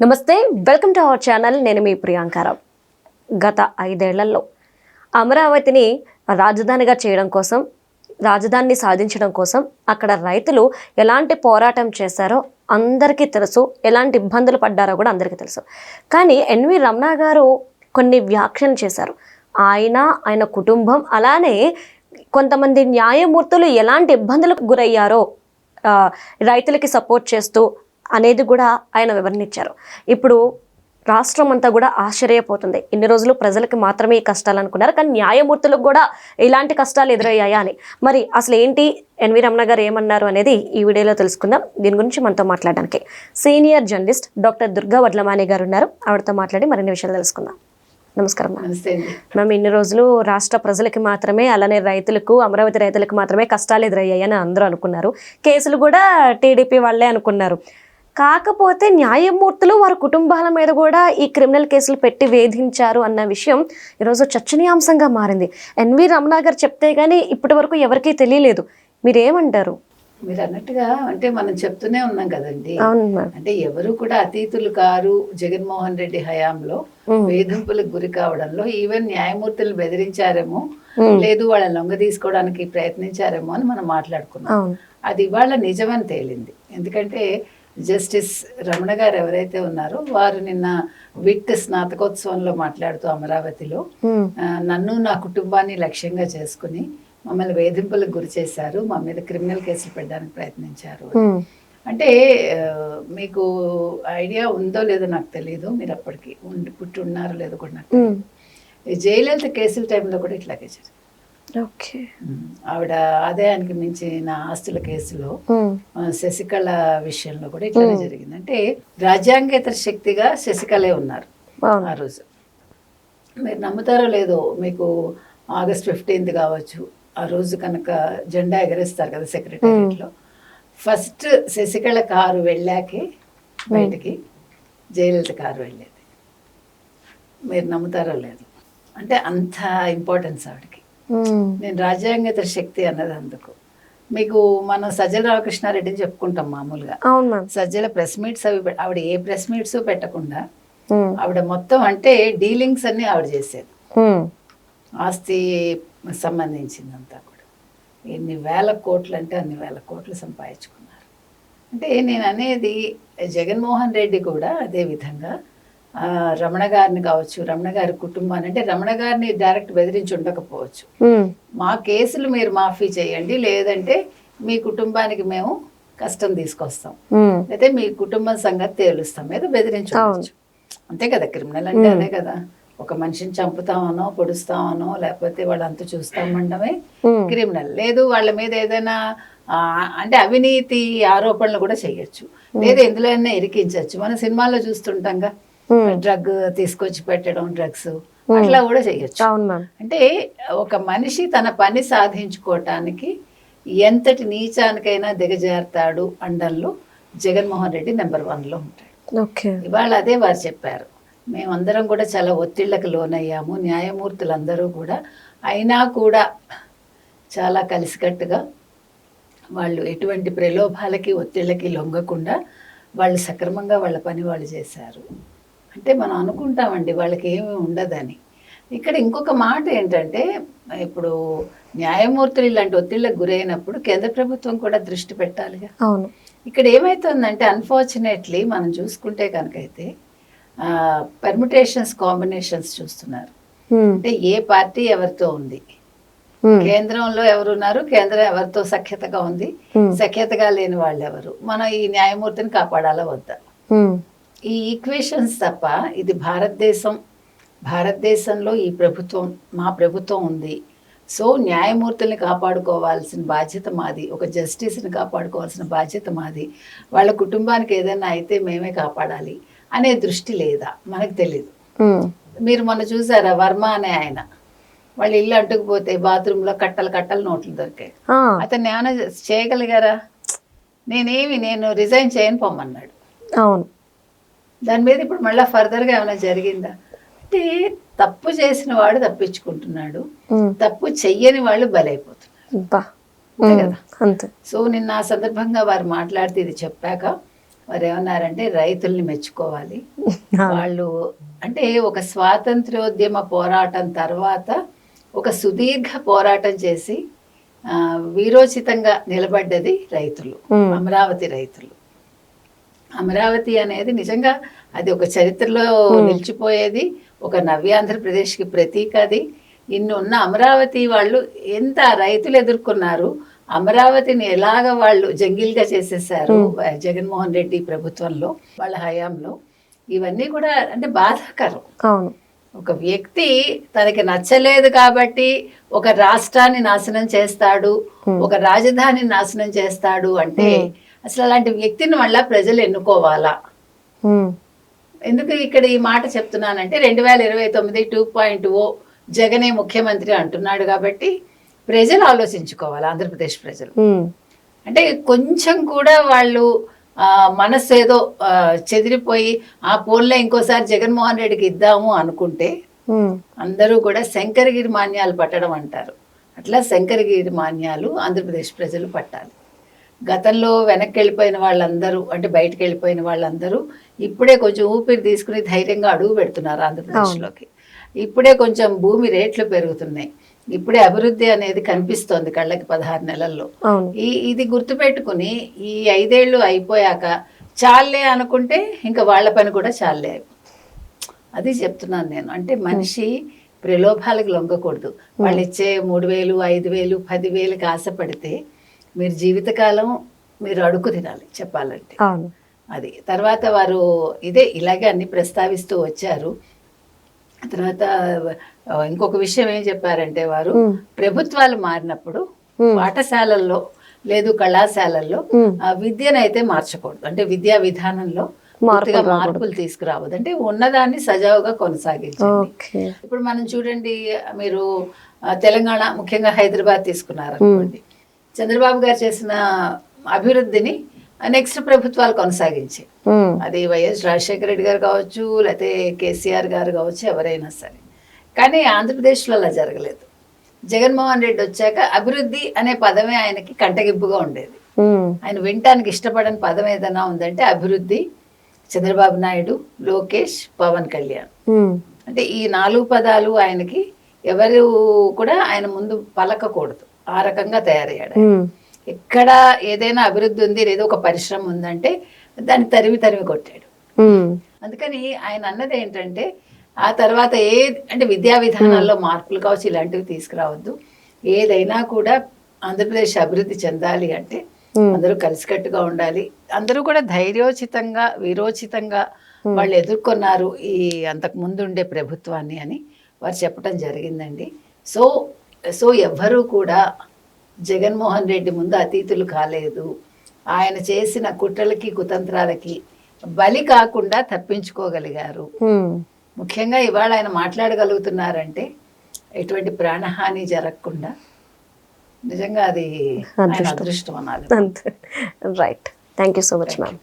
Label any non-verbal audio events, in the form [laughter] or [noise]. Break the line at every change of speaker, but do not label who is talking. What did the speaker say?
నమస్తే welcome to our channel. నేను మీ ప్రియాంకారావు గత ఐదేళ్ళలో అమరావతిని రాజధానిగా చేయడం కోసం రాజధానిని సాధించడం కోసం అక్కడ రైతులు ఎలాంటి పోరాటం చేశారో అందరికీ తెలుసు. ఎలాంటి ఇబ్బందులు పడ్డారో కూడా అందరికీ తెలుసు. కానీ ఎన్వి రమణ గారు కొన్ని వ్యాఖ్యలు చేశారు. ఆయన ఆయన కుటుంబం అలానే కొంతమంది న్యాయమూర్తులు ఎలాంటి ఇబ్బందులకు గురయ్యారో రైతులకి సపోర్ట్ చేస్తూ అనేది కూడా ఆయన వివరణించారు ఇప్పుడు రాష్ట్రం అంతా కూడా ఆశ్చర్యపోతుంది. ఇన్ని రోజులు ప్రజలకు మాత్రమే ఈ కష్టాలు అనుకున్నారు కానీ న్యాయమూర్తులకు కూడా ఇలాంటి కష్టాలు ఎదురయ్యాయా అని. మరి అసలు ఏంటి ఎన్వి రమణ గారు ఏమన్నారు అనేది ఈ వీడియోలో తెలుసుకుందాం. దీని గురించి మనతో మాట్లాడడానికి senior journalist doctor Durga Vadlamani garu ఉన్నారు. ఆవిడతో మాట్లాడి మరిన్ని విషయాలు తెలుసుకుందాం. నమస్కారం మ్యామ్ ఇన్ని రోజులు రాష్ట్ర ప్రజలకి మాత్రమే అలానే రైతులకు అమరావతి రైతులకు మాత్రమే కష్టాలు ఎదురయ్యాయని అందరూ అనుకున్నారు. కేసులు కూడా టీడీపీ వాళ్ళే అనుకున్నారు. కాకపోతే న్యాయమూర్తులు వారి కుటుంబాల మీద కూడా ఈ క్రిమినల్ కేసులు పెట్టి వేధించారు అన్న విషయం ఈరోజు చర్చనీయాంశంగా మారింది. ఎన్వి రమణ గారు చెప్తే గానీ ఇప్పటి వరకు ఎవరికీ తెలియలేదు. మీరేమంటారు?
మీరు అన్నట్టుగా అంటే మనం చెప్తూనే ఉన్నాం కదండి. అంటే ఎవరు కూడా అతీతులు కారు జగన్మోహన్ రెడ్డి హయాంలో వేధింపులకు గురి కావడంలో ఈవెన్ న్యాయమూర్తులు బెదిరించారేమో. లేదు వాళ్ళ లొంగ తీసుకోవడానికి ప్రయత్నించారేమో అని మనం మాట్లాడుకున్నాం. అది ఇవాళ నిజమని తేలింది. ఎందుకంటే జస్టిస్ రమణ గారు ఎవరైతే ఉన్నారో వారు నిన్న విట్ స్నాతకోత్సవంలో మాట్లాడుతూ అమరావతిలో నన్ను నా కుటుంబాన్ని లక్ష్యంగా చేసుకుని మమ్మల్ని వేధింపులకు గురి చేశారు మా మీద క్రిమినల్ కేసులు పెట్టడానికి ప్రయత్నించారు. అంటే మీకు ఐడియా ఉందో లేదో నాకు తెలియదు మీరు అప్పటికి ఉండి పుట్టి ఉన్నారో లేదో కూడా నాకు జయలలిత కేసుల టైంలో కూడా ఇట్లాగే జరిగింది.
ఓకే.
ఆవిడ ఆదాయానికి మించిన ఆస్తుల కేసులో శశికళ విషయంలో కూడా ఇట్లానే జరిగింది. అంటే రాజ్యాంగేతర శక్తిగా శశికళే ఉన్నారు ఆ రోజు. మీరు నమ్ముతారో లేదో మీకు ఆగస్ట్ ఫిఫ్టీన్త్ కావచ్చు ఆ రోజు కనుక జెండా ఎగరేస్తారు కదా సెక్రటేరియట్లో. ఫస్ట్ శశికళ కారు వెళ్ళాకే బయటికి జయలలిత కారు వెళ్ళేది. మీరు నమ్ముతారో లేదు. అంటే అంత ఇంపార్టెన్స్ ఆవిడకి. నేను రాజ్యాంగేతర శక్తి అన్నది అందుకు మీకు మనం సజ్జల రామకృష్ణారెడ్డిని చెప్పుకుంటాం మామూలుగా. సజ్జల ప్రెస్ మీట్స్ అవి ఆవిడ ఏ ప్రెస్ మీట్స్ పెట్టకుండా. ఆవిడ మొత్తం అంటే డీలింగ్స్ అన్ని ఆవిడ చేసేది. ఆస్తి సంబంధించిందంతా కూడా. ఎన్ని వేల కోట్లు అంటే అన్ని వేల కోట్లు సంపాదించుకున్నారు. అంటే నేను అనేది జగన్మోహన్ రెడ్డి కూడా అదే విధంగా రమణ గారిని కావచ్చు రమణ గారి కుటుంబాన్ని అంటే రమణ గారిని డైరెక్ట్ బెదిరించి ఉండకపోవచ్చు. మా కేసులు మీరు మాఫీ చేయండి లేదంటే మీ కుటుంబానికి మేము కష్టం తీసుకొస్తాం. అయితే మీ కుటుంబం సంగతి తేలుస్తాం ఏదో బెదిరించవచ్చు అంతే కదా క్రిమినల్ అంటే అదే కదా. ఒక మనిషిని చంపుతామనో పొడుస్తామనో లేకపోతే వాళ్ళు అంత చూస్తామండమే. క్రిమినల్. లేదు వాళ్ళ మీద ఏదైనా అంటే అవినీతి ఆరోపణలు కూడా చేయొచ్చు. లేదా ఎందులో అయినా ఇరికించవచ్చు మన సినిమాల్లో చూస్తుంటాంగా. డ్రగ్ తీసుకొచ్చి పెట్టడం డ్రగ్స్ అట్లా కూడా చేయొచ్చు. అంటే ఒక మనిషి తన పని సాధించుకోవటానికి ఎంతటి నీచానికైనా దిగజారుతాడు అండంలో జగన్మోహన్ రెడ్డి నెంబర్ వన్లో ఉంటాడు.
ఓకే.
ఇవాళ అదే వారు చెప్పారు. మేమందరం కూడా చాలా ఒత్తిళ్ళకు లోనయ్యాము. న్యాయమూర్తులందరూ కూడా అయినా కూడా చాలా కలిసికట్టుగా వాళ్ళు ఎటువంటి ప్రలోభాలకి ఒత్తిళ్ళకి లొంగకుండా వాళ్ళు సక్రమంగా వాళ్ళ పని వాళ్ళు చేశారు. అంటే మనం అనుకుంటామండి వాళ్ళకి ఏమీ ఉండదని. ఇక్కడ ఇంకొక మాట ఏంటంటే ఇప్పుడు న్యాయమూర్తులు ఇలాంటి ఒత్తిళ్ళకు గురైనప్పుడు కేంద్ర ప్రభుత్వం కూడా దృష్టి పెట్టాలిగా.
అవును.
ఇక్కడ ఏమైతుందంటే అన్ఫార్చునేట్లీ మనం చూసుకుంటే కనుకైతే పర్ముటేషన్స్ కాంబినేషన్స్ చూస్తున్నారు. అంటే ఏ పార్టీ ఎవరితో ఉంది. కేంద్రంలో ఎవరున్నారు? కేంద్రం ఎవరితో సఖ్యతగా ఉంది. సఖ్యతగా లేని వాళ్ళు ఎవరు మనం ఈ న్యాయమూర్తిని కాపాడాలా వద్దా. ఈ ఈక్వేషన్స్ తప్ప ఇది భారతదేశం. భారతదేశంలో ఈ ప్రభుత్వం మా ప్రభుత్వం ఉంది. సో న్యాయమూర్తుల్ని కాపాడుకోవాల్సిన బాధ్యత మాది. ఒక జస్టిస్ని కాపాడుకోవాల్సిన బాధ్యత మాది. వాళ్ళ కుటుంబానికి ఏదైనా అయితే మేమే కాపాడాలి అనే దృష్టి లేదా? మనకు తెలియదు
మ్మ్.
మీరు మొన్న చూసారా వర్మ అనే ఆయన? వాళ్ళు ఇల్లు అంటుకుపోతే బాత్రూంలో కట్టలు కట్టలు నోట్లు దొరికాయి.
ఆ,
అతన్ని ఏమైనా చేయగలిగారా? నేనేమి నేను రిజైన్ చేయను పొమ్మన్నాడు.
అవును.
దాని మీద ఇప్పుడు మళ్ళీ ఫర్దర్గా ఏమైనా జరిగిందా? అంటే తప్పు చేసిన వాడు తప్పించుకుంటున్నాడు. తప్పు చెయ్యని వాళ్ళు బలైపోతున్నారు. కదా? సో నిన్న ఆ సందర్భంగా వారు మాట్లాడితే ఇది చెప్పాక వారు ఏమన్నారంటే రైతుల్ని మెచ్చుకోవాలి. [laughs] వాళ్ళు అంటే ఒక స్వాతంత్ర్యోద్యమ పోరాటం తర్వాత ఒక సుదీర్ఘ పోరాటం చేసి వీరోచితంగా నిలబడ్డది రైతులు. అమరావతి రైతులు. అమరావతి అనేది నిజంగా అది ఒక చరిత్రలో నిలిచిపోయేది ఒక నవ్యాంధ్రప్రదేశ్కి ప్రతీక అది. ఇన్ని ఉన్న అమరావతి వాళ్ళు ఎంత రైతులు ఎదుర్కొన్నారు అమరావతిని ఎలాగ వాళ్ళు జంగిల్గా చేసేసారు జగన్మోహన్ రెడ్డి ప్రభుత్వంలో వాళ్ళ హయాంలో ఇవన్నీ కూడా అంటే బాధాకరం.
అవును.
ఒక వ్యక్తి తనకి నచ్చలేదు కాబట్టి ఒక రాష్ట్రాన్ని నాశనం చేస్తాడు ఒక రాజధాని నాశనం చేస్తాడు అంటే అసలు అలాంటి వ్యక్తిని మళ్ళా ప్రజలు ఎన్నుకోవాలా? ఎందుకు ఇక్కడ ఈ మాట చెప్తున్నానంటే రెండు వేల ఇరవై తొమ్మిది టూ పాయింట్ ఓ జగనే ముఖ్యమంత్రి అంటున్నాడు కాబట్టి ప్రజలు ఆలోచించుకోవాలి ఆంధ్రప్రదేశ్ ప్రజలు. అంటే కొంచెం కూడా వాళ్ళు మనస్సు ఏదో చెదిరిపోయి ఆ పోన్లో ఇంకోసారి జగన్మోహన్ రెడ్డికి ఇద్దాము అనుకుంటే అందరూ కూడా శంకరగిరి మాన్యాలు పట్టడం అంటారు. అట్లా శంకరగిరి మాన్యాలు ఆంధ్రప్రదేశ్ ప్రజలు పట్టాలి. గతంలో వెనక్కి వెళ్ళిపోయిన వాళ్ళందరూ అంటే బయటకు వెళ్ళిపోయిన వాళ్ళందరూ ఇప్పుడే కొంచెం ఊపిరి తీసుకుని ధైర్యంగా అడుగు పెడుతున్నారు ఆంధ్రప్రదేశ్లోకి. ఇప్పుడే కొంచెం భూమి రేట్లు పెరుగుతున్నాయి. ఇప్పుడే అభివృద్ధి అనేది కనిపిస్తోంది కళ్ళకి పదహారు నెలల్లో. ఈ ఇది గుర్తుపెట్టుకుని ఈ ఐదేళ్ళు అయిపోయాక చాలే అనుకుంటే ఇంకా వాళ్ళ పని కూడా చాలే అది చెప్తున్నాను నేను. అంటే మనిషి ప్రలోభాలకు లొంగకూడదు. వాళ్ళు ఇచ్చే మూడు వేలు ఐదు వేలు పది వేలకు ఆశపడితే మీరు జీవితకాలం మీరు అడుగు తినాలి చెప్పాలంటే.
అవును.
అది. తర్వాత వారు ఇదే ఇలాగే అన్ని ప్రస్తావిస్తూ వచ్చారు. తర్వాత ఇంకొక విషయం ఏం చెప్పారంటే వారు ప్రభుత్వాలు మారినప్పుడు. పాఠశాలల్లో లేదు కళాశాలల్లో. ఆ విద్యను అయితే మార్చకూడదు. అంటే విద్యా విధానంలో పూర్తిగా మార్పులు తీసుకురావద్దు. అంటే ఉన్నదాన్ని సజావుగా కొనసాగించండి. ఇప్పుడు మనం చూడండి మీరు తెలంగాణ ముఖ్యంగా హైదరాబాద్ తీసుకున్నారు అనుకోండి చంద్రబాబు గారు చేసిన అభివృద్ధిని నెక్స్ట్ ప్రభుత్వాలు కొనసాగించాయి.
ఉమ్,
అది వైఎస్ రాజశేఖర రెడ్డి గారు కావచ్చు లేకపోతే కేసీఆర్ గారు కావచ్చు ఎవరైనా సరే. కానీ ఆంధ్రప్రదేశ్లో అలా జరగలేదు. జగన్మోహన్ రెడ్డి వచ్చాక అభివృద్ధి అనే పదమే ఆయనకి కంటగింపుగా ఉండేది. ఆయన వినటానికి ఇష్టపడని పదం ఏదైనా ఉందంటే అభివృద్ధి చంద్రబాబు నాయుడు లోకేష్ పవన్ కళ్యాణ్. అంటే ఈ నాలుగు పదాలు ఆయనకి ఎవరు కూడా ఆయన ముందు పలకకూడదు. ఆ రకంగా తయారయ్యాడు. ఎక్కడ ఏదైనా అభివృద్ధి ఉంది లేదా ఒక పరిశ్రమ ఉందంటే దాన్ని తరిమి తరిమి కొట్టాడు. అందుకని ఆయన అన్నది ఏంటంటే ఆ తర్వాత ఏ అంటే విద్యా విధానాల్లో మార్పులు కావచ్చు ఇలాంటివి తీసుకురావద్దు. ఏదైనా కూడా ఆంధ్రప్రదేశ్ అభివృద్ధి చెందాలి అంటే. అందరూ కలిసికట్టుగా ఉండాలి. అందరూ కూడా ధైర్యోచితంగా వీరోచితంగా వాళ్ళు ఎదుర్కొన్నారు ఈ అంతకు ముందు ఉండే ప్రభుత్వాన్ని అని వారు చెప్పడం జరిగిందండి. సో సో ఎవ్వరూ కూడా జగన్మోహన్ రెడ్డి ముందు అతీతులు కాలేదు. ఆయన చేసిన కుట్రలకి కుతంత్రాలకి బలి కాకుండా తప్పించుకోగలిగారు. ముఖ్యంగా ఇవాళ ఆయన మాట్లాడగలుగుతున్నారంటే ఎటువంటి ప్రాణహాని జరగకుండా నిజంగా అది
అదృష్టం.
అనాలి.
Right. Thank you so much ma'am.